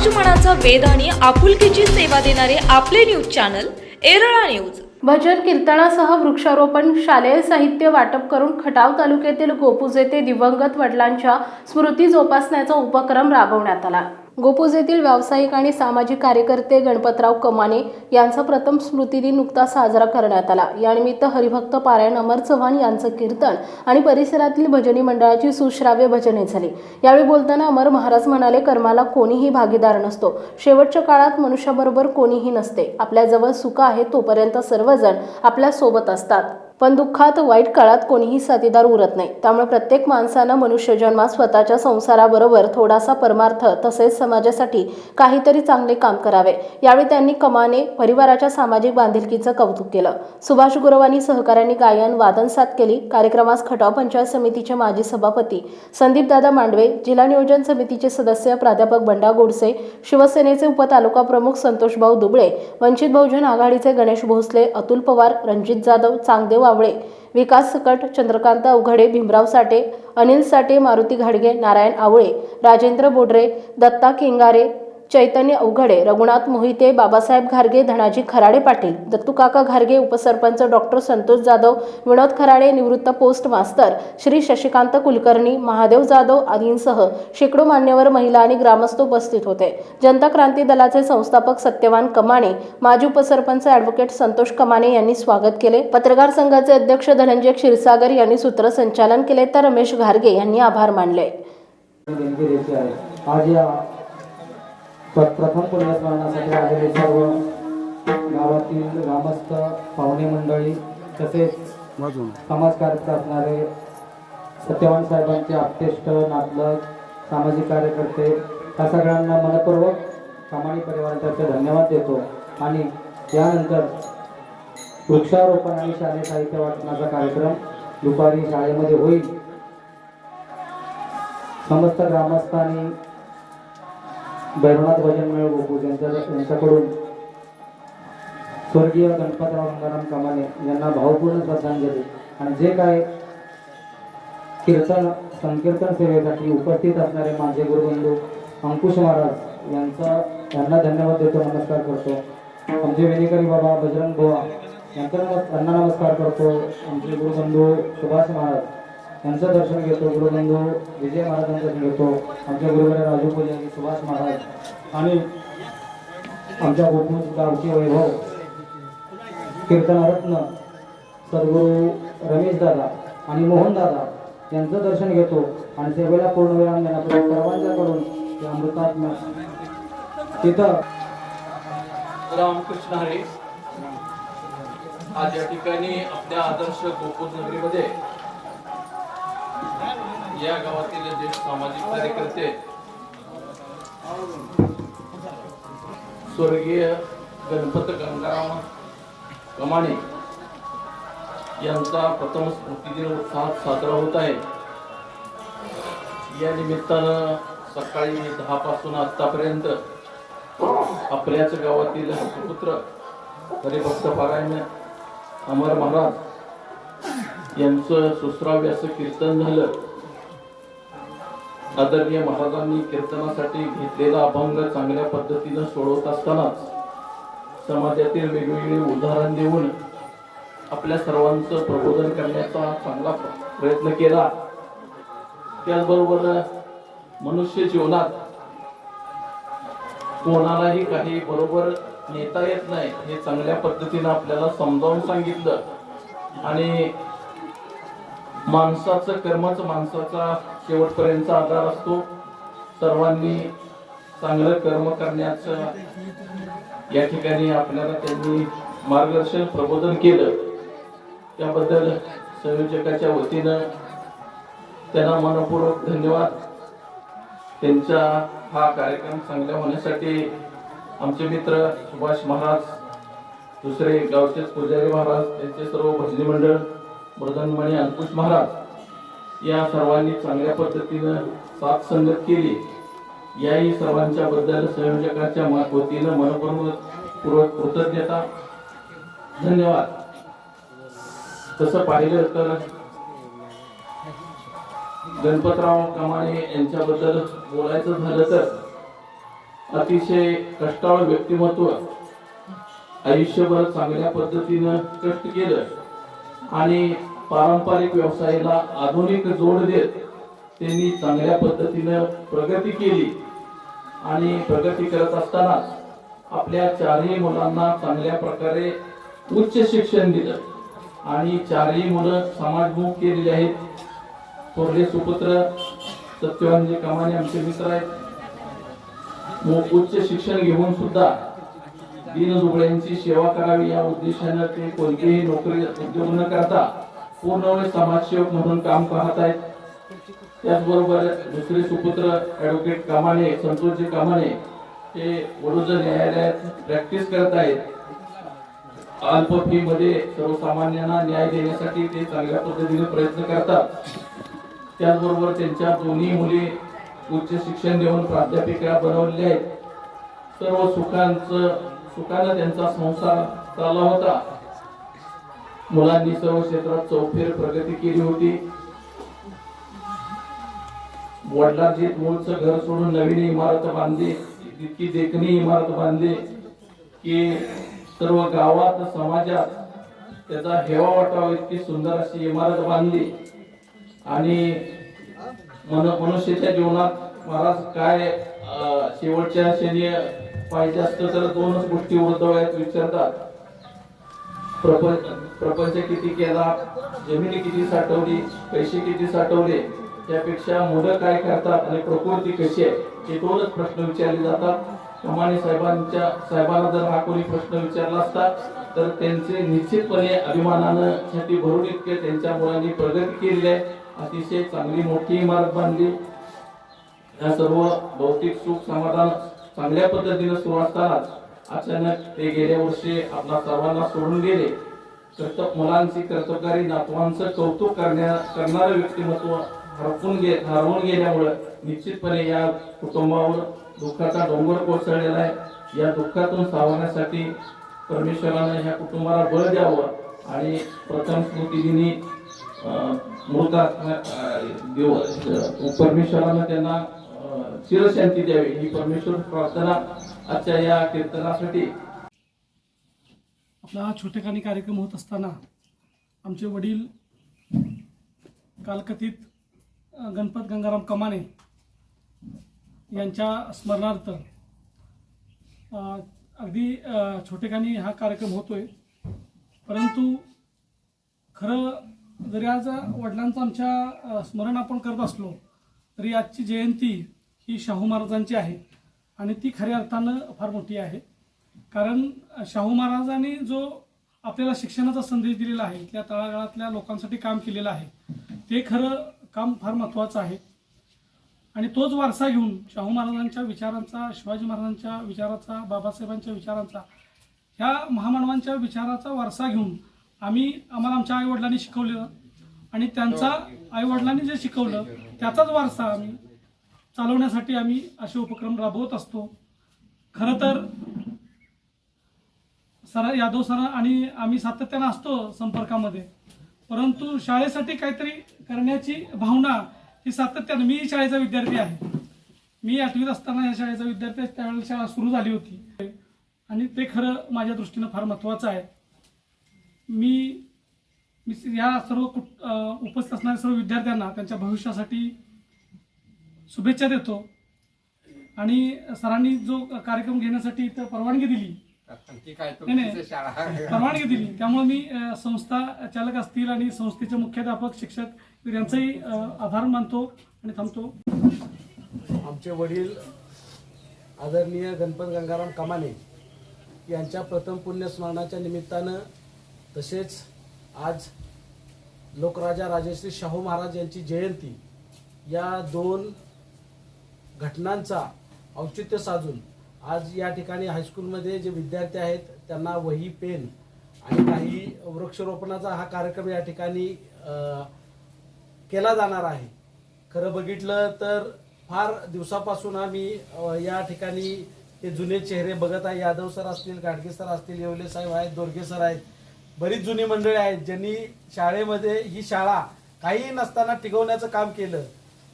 समाज मनाचा आणि आपुलकीची सेवा देणारे आपले न्यूज चॅनल एरळा न्यूज. भजन कीर्तनासह वृक्षारोपण शालेय साहित्य वाटप करून खटाव तालुक्यातील गोपूज येथे दिवंगत वडिलांच्या स्मृती जोपासण्याचा उपक्रम राबवण्यात आला. गोपूज येथील व्यावसायिक आणि सामाजिक कार्यकर्ते गणपतराव कमाने यांचा प्रथम स्मृतिदिन नुकताच साजरा करण्यात आला. यानिमित्त हरिभक्त पारायण अमर चव्हाण यांचं कीर्तन आणि परिसरातील भजनी मंडळाची सुश्राव्य भजने झाली. यावेळी बोलताना अमर महाराज म्हणाले कर्माला कोणीही भागीदार नसतो. शेवटच्या काळात मनुष्याबरोबर कोणीही नसते. आपल्याजवळ सुख आहे तोपर्यंत सर्वजण आपल्यासोबत असतात. पण दुःखात वाईट काळात कोणीही साथीदार उरत नाही. त्यामुळे प्रत्येक माणसानं मनुष्यजन्मात स्वतःच्या संसाराबरोबर थोडासा परमार्थ तसेच समाजासाठी काहीतरी चांगले काम करावे. यावेळी त्यांनी कमाने परिवाराच्या सामाजिक बांधिलकीचं कौतुक केलं. सुभाष गुरवानी सहकाऱ्यांनी गायन वादन साथ केली. कार्यक्रमास खटाव पंचायत समितीचे माजी सभापती संदीपदादा मांडवे जिल्हा नियोजन समितीचे सदस्य प्राध्यापक बंडा गोडसे शिवसेनेचे उपतालुका प्रमुख संतोषभाऊ दुबळे वंचित बहुजन आघाडीचे गणेश भोसले अतुल पवार रणजित जाधव चांगदेव आवळे विकास सकट चंद्रकांत अवघडे भीमराव साठे अनिल साठे मारुती घाडगे नारायण आवळे राजेंद्र बोडरे दत्ता केंगारे चैतन्य अवघडे रघुनाथ मोहिते बाबासाहेब घारगे धनाजी खराडे पाटील दत्तूकाका घारगे उपसरपंच डॉक्टर संतोष जाधव विनोद खराडे निवृत्त पोस्ट मास्तर श्री शशिकांत कुलकर्णी महादेव जाधव आदींसह शेकडो मान्यवर महिला आणि ग्रामस्थ उपस्थित होते. जनता क्रांती दलाचे संस्थापक सत्यवान कमाणे माजी उपसरपंच ॲडव्होकेट संतोष कमाने यांनी स्वागत केले. पत्रकार संघाचे अध्यक्ष धनंजय क्षीरसागर यांनी सूत्रसंचालन केले तर रमेश घारगे यांनी आभार मानले. आज या प्रथम पुण्यस्मरणासाठी आलेले सर्व गावातील ग्रामस्थ पाहुणे मंडळी तसेच समाजकार्य असणारे सत्यवान साहेबांचे आपतेष्ट नातलग सामाजिक कार्यकर्ते या सगळ्यांना मनपूर्वक सामान्य परिवारातर्फे धन्यवाद देतो. आणि यानंतर वृक्षारोपण आणि शालेय साहित्य वाटण्याचा कार्यक्रम दुपारी शाळेमध्ये होईल. समस्त ग्रामस्थांनी भैरवनाथ भजन मेळ गोकुळ यांच्या यांच्याकडून. स्वर्गीय गणपतराव गंगाराम कमाने यांना भावपूर्ण श्रद्धांजली. आणि जे काय कीर्तन संकीर्तन सेवेसाठी उपस्थित असणारे माझे गुरुबंधू अंकुश महाराज यांचा यांना धन्यवाद देतो नमस्कार करतो. आमचे विनेकरी बाबा बजरंग बोवा यांचा त्यांना नमस्कार करतो. आमचे गुरुबंधू सुभाष महाराज. यांचं दर्शन घेतो गुरुबंधू विजय महाराजांचं दर्शन घेतो. आमच्या गुरुबंधू राजू पुजारी सुभाष महाराज आणि आमच्या गोकुळ गावचे वैभव कीर्तनरत्न सद्गुरू रमेश दादा आणि मोहन दादा यांचं दर्शन घेतो आणि सेवेला पूर्ण विराम देण्यापूर्वी सर्वांच्याकडून ते अमृतात्मा तिथं. रामकृष्ण हरी. आज या ठिकाणी आपल्या आदर्श गोकुळ नगरीमध्ये या गावातील ज्येष्ठ सामाजिक कार्यकर्ते स्वर्गीय गणपत गंगाराम कमाणे यांचा प्रथम स्मृतिदिन उत्साहात साजरा होत आहे. या निमित्तानं सकाळी दहा पासून आपल्याच गावातील सुपुत्र हरिभक्त पारायण अमर महाराज यांचं सुश्राव्याचं कीर्तन झालं. आदरणीय महाराजांनी कीर्तनासाठी घेतलेला अभंग चांगल्या पद्धतीनं सोडवत असतानाच समाजातील वेगवेगळी उदाहरण देऊन आपल्या सर्वांचं प्रबोधन करण्याचा चांगला प्रयत्न केला. त्याचबरोबर मनुष्य जीवनात कोणालाही काही बरोबर नेता येत नाही हे चांगल्या पद्धतीनं आपल्याला समजावून सांगितलं. आणि माणसाचं कर्मच माणसाचा शेवटपर्यंतचा आधार असतो. सर्वांनी चांगलं कर्म करण्याचं या ठिकाणी आपल्याला त्यांनी मार्गदर्शन प्रबोधन केलं. त्याबद्दल संयोजकाच्या वतीनं त्यांना मनपूर्वक धन्यवाद. त्यांचा हा कार्यक्रम चांगला होण्यासाठी आमचे मित्र सुभाष महाराज दुसरे गावचेच पुजारी महाराज त्यांचे सर्व भजनी मंडळ मृदनमणी अंकुश महाराज या सर्वांनी चांगल्या पद्धतीनं साथ संगत केली. याही सर्वांच्या बद्दल संयोजकाच्या वतीनं मनपूर्वक कृतज्ञता. धन्यवाद. तसं पाहिलं तर गणपतराव कमाने यांच्याबद्दल बोलायचं झालं तर अतिशय कष्टाळ व्यक्तिमत्व आयुष्यभर चांगल्या पद्धतीनं कष्ट केलं आणि पारंपरिक व्यवसायाला आधुनिक जोड देत त्यांनी चांगल्या पद्धतीनं प्रगती केली. आणि प्रगती करत असताना आपल्या चारही मुलांना चांगल्या प्रकारे उच्च शिक्षण दिलं. आणि चारही मुलं समाजमुख केलेली आहेत. थोरले सुपुत्र सत्यवानजी कामाने आमचे मित्र आहेत. उच्च शिक्षण घेऊन सुद्धा दीनदुबळ्यांची सेवा करावी या उद्देशानं ते कोणतीही नोकरी उद्योग न करता पूर्णवेळ समाजसेवक म्हणून काम पाहत आहेत. त्याचबरोबर दुसरे सुपुत्र ऍडव्होकेट कामाने संतोषजी कामाने हे वडोदर न्यायालयात प्रॅक्टिस करत आहेत. अल्प फी मध्ये सर्वसामान्यांना न्याय देण्यासाठी ते चांगल्या पद्धतीने प्रयत्न करतात. त्याचबरोबर त्यांच्या दोन्ही मुली उच्च शिक्षण देऊन प्राध्यापिका बनवलेल्या आहेत. सर्व सुखांचं सुखानं त्यांचा संसार चालला होता. मुलांनी सर्व क्षेत्रात चौफेर प्रगती केली होती. वडिलांची मूळचं घर सोडून नवीन इमारत बांधली. इतकी देखणी इमारत बांधली की सर्व गावात समाजात त्याचा हेवा वाटावा इतकी सुंदर अशी इमारत बांधली. आणि मन मनुष्याच्या जीवनात महाराज काय शेवटच्या क्षणी पाहिजे असतं तर दोनच गोष्टी उर्धवयात विचारतात. प्रपंच प्रपंच किती केला जमिनी किती साठवली पैसे किती साठवले त्यापेक्षा मुलं काय करतात आणि प्रकृती कशी आहे हे दोनच प्रश्न विचारले जातात. कमाने साहेबांच्या साहेबांना जर हा कोणी प्रश्न विचारला असता तर त्यांचे निश्चितपणे अभिमानानं छाती भरून इतके त्यांच्या मुलांनी प्रगती केली आहे. अतिशय चांगली मोठी इमारत बांधली. या सर्व भौतिक सुख समाधान चांगल्या पद्धतीने सुरू असतानाच अचानक ते गेल्या वर्षी आपल्या सर्वांना सोडून गेले. कर्तव्य मुलांची कर्तबगारी नातवांचं कौतुक करण्या करणारं व्यक्तिमत्व हरपून गे हरवून गेल्यामुळं निश्चितपणे या कुटुंबावर दुःखाचा डोंगर कोसळलेला आहे. या दुःखातून सावरण्यासाठी परमेश्वरानं ह्या कुटुंबाला बळ द्यावं आणि प्रथम स्मृतीदिनी अं, मृता दिवस परमेश्वरानं त्यांना चिरशांती द्यावी. ही परमेश्वर प्रार्थना आजच्या या कीर्तनासाठी आपला हा छोटेखानी कार्यक्रम होत असताना आमचे वडील कालकथित गणपत गंगाराम कमाने यांच्या स्मरणार्थ अगदी छोटेखानी हा कार्यक्रम होतो आहे परंतु खरं जरी आज वडिलांचं आमच्या स्मरण आपण करत असलो तरी आजची जयंती ही शाहू महाराजांची आहे आणि ती खऱ्या अर्थानं फार मोठी आहे. कारण शाहू महाराजांनी जो आपल्याला शिक्षणाचा संदेश दिलेला आहे त्या तळागाळातल्या लोकांसाठी काम केलेलं आहे ते खरं काम फार महत्त्वाचं आहे. आणि तोच वारसा घेऊन शाहू महाराजांच्या विचारांचा शिवाजी महाराजांच्या विचाराचा बाबासाहेबांच्या विचारांचा ह्या महामानवांच्या विचाराचा वारसा घेऊन आम्ही आम्हाला आमच्या आईवडिलांनी शिकवलेलं आणि त्यांचा आईवडिलांनी जे शिकवलं त्याचाच वारसा आम्ही चालवण्यासाठी आम्ही असे उपक्रम राबवत असतो. खरं तर सर यादव सर आणि आम्ही सातत्यानं असतो संपर्कामध्ये. परंतु शाळेसाठी काहीतरी करण्याची भावना ही सातत्यानं मी शाळेचा विद्यार्थी आहे. मी आठवीत असताना या शाळेचा विद्यार्थी त्यावेळेला शाळा सुरू झाली होती. आणि ते खरं माझ्या दृष्टीनं फार महत्त्वाचं आहे. मी मी या सर्व कुट उपस्थित असणाऱ्या सर्व विद्यार्थ्यांना त्यांच्या भविष्यासाठी शुभेच्छा देतो. आणि सरांनी जो कार्यक्रम घेण्यासाठी इथं परवानगी दिली नाही, नाही. परवानगी दिली. त्यामुळे मी अ, संस्था चालक असतील आणि संस्थेचे मुख्याध्यापक शिक्षक यांचाही अ, आभार मानतो आणि थांबतो. आमचे वडील आदरणीय गणपत गंगाराम कमाने यांच्या प्रथम पुण्यस्मरणाच्या निमित्तानं तसेच आज लोकराजा राजश्री शाहू महाराज यांची जयंती या दोन घटनांचा औचित्य साधून आज या ठिकाणी हायस्कूलमध्ये जे विद्यार्थी आहेत त्यांना वही पेन आणि काही वृक्षरोपणाचा हा कार्यक्रम या ठिकाणी केला जाणार आहे. खरं बघितलं तर फार दिवसापासून आम्ही या ठिकाणी हे जुने चेहरे बघत आहे. यादव सर असतील गाडगे सर असतील येवले साहेब आहेत दोरगे सर आहेत बरीच जुनी मंडळी आहेत ज्यांनी शाळेमध्ये ही शाळा काही नसताना टिकवण्याचं काम केलं.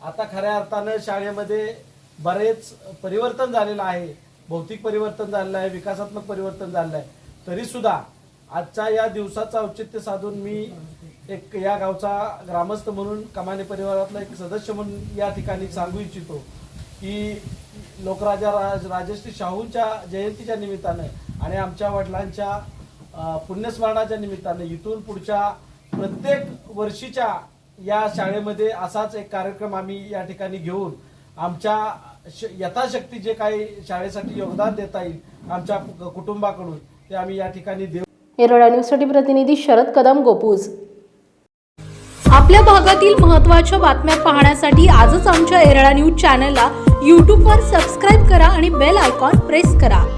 आता खऱ्या अर्थानं शाळेमध्ये बरेच परिवर्तन झालेलं आहे. भौतिक परिवर्तन झालेलं आहे विकासात्मक परिवर्तन झालेलं आहे. तरीसुद्धा आजच्या या दिवसाचं औचित्य साधून मी एक या गावचा ग्रामस्थ म्हणून कमाने परिवारातला एक सदस्य म्हणून या ठिकाणी सांगू इच्छितो की लोकराजा राज राजश्री शाहूंच्या जयंतीच्या निमित्तानं आणि आमच्या वडिलांच्या पुण्यस्मरणाच्या निमित्तानं इथून पुढच्या प्रत्येक वर्षीच्या या शाळेमध्ये असाच एक कार्यक्रम आम्ही या ठिकाणी घेऊन आमच्या यथाशक्ती जे काही शाळेसाठी योगदान देता येईल आमच्या कु- कुटुंबाकडून ते आम्ही या ठिकाणी देऊ. येरळा न्यूजसाठी प्रतिनिधी शरद कदम गोपूज. आपल्या भागातील महत्त्वाच्या बातम्या पाहण्यासाठी आजच आमच्या एरळा न्यूज चॅनलला यूट्यूबवर सबस्क्राईब करा आणि बेल आयकॉन प्रेस करा.